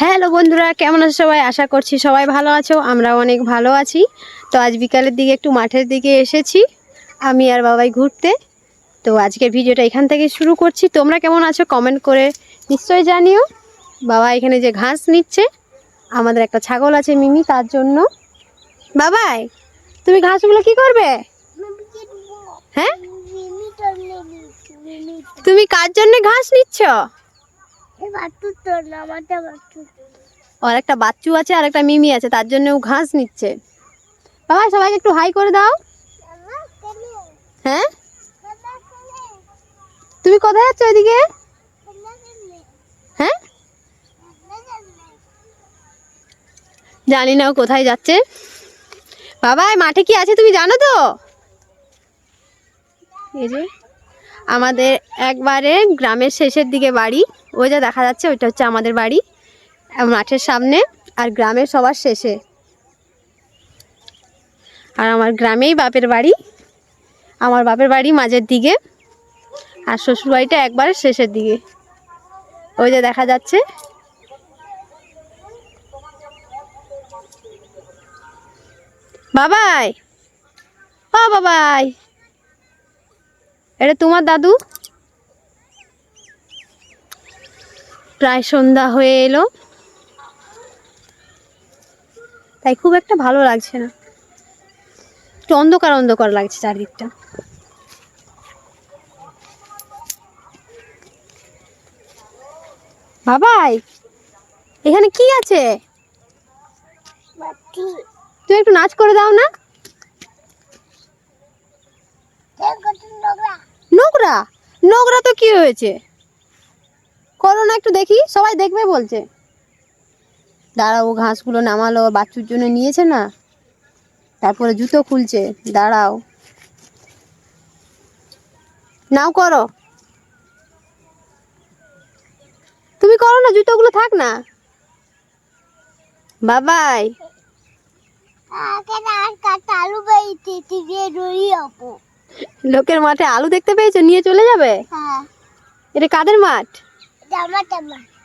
Hello বন্ধুরা কেমন আছো সবাই? আশা করছি সবাই ভালো আছো আমরা অনেক ভালো আছি। তো আজ বিকালের দিকে একটু মাঠের দিকে এসেছি আমি আর বাবাই ঘুরতে। তো আজকের ভিডিওটা এখান থেকে শুরু করছি। তোমরা কেমন আছো কমেন্ট করে নিশ্চয়ই জানিও। বাবা এখানে যে ঘাস নিচ্ছে আমাদের একটা ছাগল আছে মিমি তার জন্য। বাবাই তুমি ঘাসগুলো কি করবে? হ্যাঁ? তুমি কার জন্য ঘাস নিচ্ছ? আর একটা বাচ্চু আছে আর একটা মিমি আছে তার জন্য ও ঘাস নিচ্ছে। বাবা সবাইকে একটু হাই করে দাও। হ্যাঁ? তুমি কোথায় যাচ্ছ ওইদিকে হ্যাঁ? জানি না ও কোথায় যাচ্ছে। বাবা মাঠে কি আছে তুমি জানো তো? এই যে। আমাদের একবারে গ্রামের শেষের দিকে বাড়ি। ওই যে দেখা যাচ্ছে, ওইটা হচ্ছে আমাদের বাড়ি মাঠের সামনে, আর গ্রামের সবার শেষে। আর আমার গ্রামেই বাপের বাড়ি, আমার বাপের বাড়ি মাঝের দিকে, আর শ্বশুর বাড়িটা একবারে শেষের দিকে। ওই যে দেখা যাচ্ছে। বাবাই! ও বাবাই! তোমার দাদু? প্রায় সন্ধ্যা হয়ে এলো। তাই খুব একটা ভালো লাগছে না। একটু অন্ধকার অন্ধকার লাগছে চারদিকটা। বাবাই এখানে কি আছে? তুমি একটু নাচ করে দাও না। নোংরা? নোংরা তো কি হয়েছে? করো না একটু দেখি, সবাই দেখবে বলছে। দাঁড়াও ঘাসগুলো নামালো বাচ্চুর জন্য নিয়েছে না? তারপরে জুতো খুলছে, দাঁড়াও। নাও করো। তুমি করো না, জুতোগুলো থাক না। বাবাই। লোকের মাঠে আলু দেখতে পেয়েছ? নিয়ে চলে যাবে? এটা কাদের মাঠ?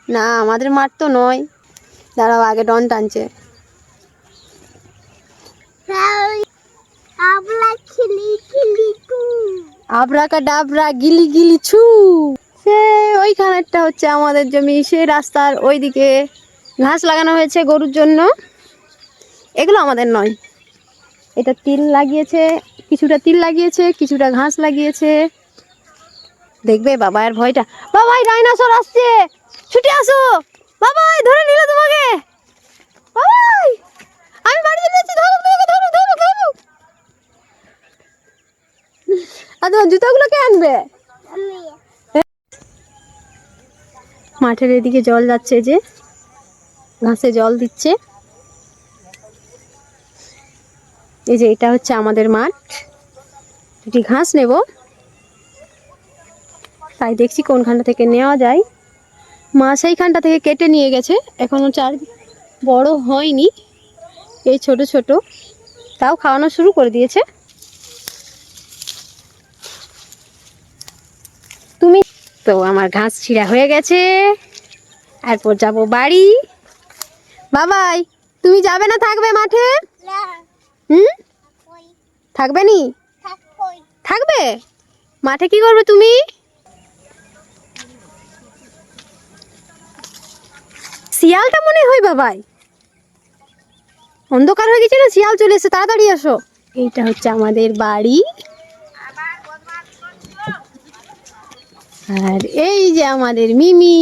না আমাদের মাঠ তো নয়। দাঁড়াও আগে ডন টানছে। আবরাকা ডাবরা গিলি গিলি ছু। সে ওইখানেরটা হচ্ছে আমাদের জমি সে রাস্তার ওইদিকে ঘাস লাগানো হয়েছে গরুর জন্য। এগুলো আমাদের নয়। এটা তিল লাগিয়েছে। কিছুটা তিল লাগিয়েছে, কিছুটা ঘাস লাগিয়েছে। দেখবে বাবার ভয়টা। বাবাই, ডাইনোসর আসছে! ছুটে আসো! বাবাই, ধরে নিল তোমাকে! বাবাই! আমি বাড়ি চলে যাচ্ছি, ধরো ধরো ধরো ধরো ধরো! আর তোমার জুতোগুলো কে আনবে? মাঠের এদিকে জল যাচ্ছে যে, ঘাসে জল দিচ্ছে। এই যে এটা হচ্ছে আমাদের মাঠ। দুটি ঘাস নেব। তাই দেখছি কোনখানটা থেকে নেওয়া যায়। মা সেইখানটা থেকে কেটে নিয়ে গেছে। এখনও চার বড় হয়নি। এই ছোট ছোট। তাও খাওয়ানো শুরু করে দিয়েছে। তুমি তো আমার ঘাস ছিঁড়া হয়ে গেছে। এরপর যাব বাড়ি। বাবাই, তুমি যাবে না থাকবে মাঠে? হুম? থাকবে নি? থাকবে? মাঠে কি করবে তুমি? শিয়ালটা মনে হয় বাবাই। অন্ধকার হয়ে গেছে না? শিয়াল চলে এসে তাড়াতাড়ি আসো এইটা হচ্ছে আমাদের বাড়ি। আর এই যে আমাদের মিমি।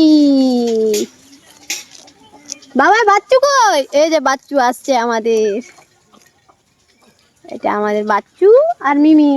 বাবা বাচ্চু কই? এই যে বাচ্চু আসছে আমাদের। এটা আমাদের বাচ্চু আর মিমি।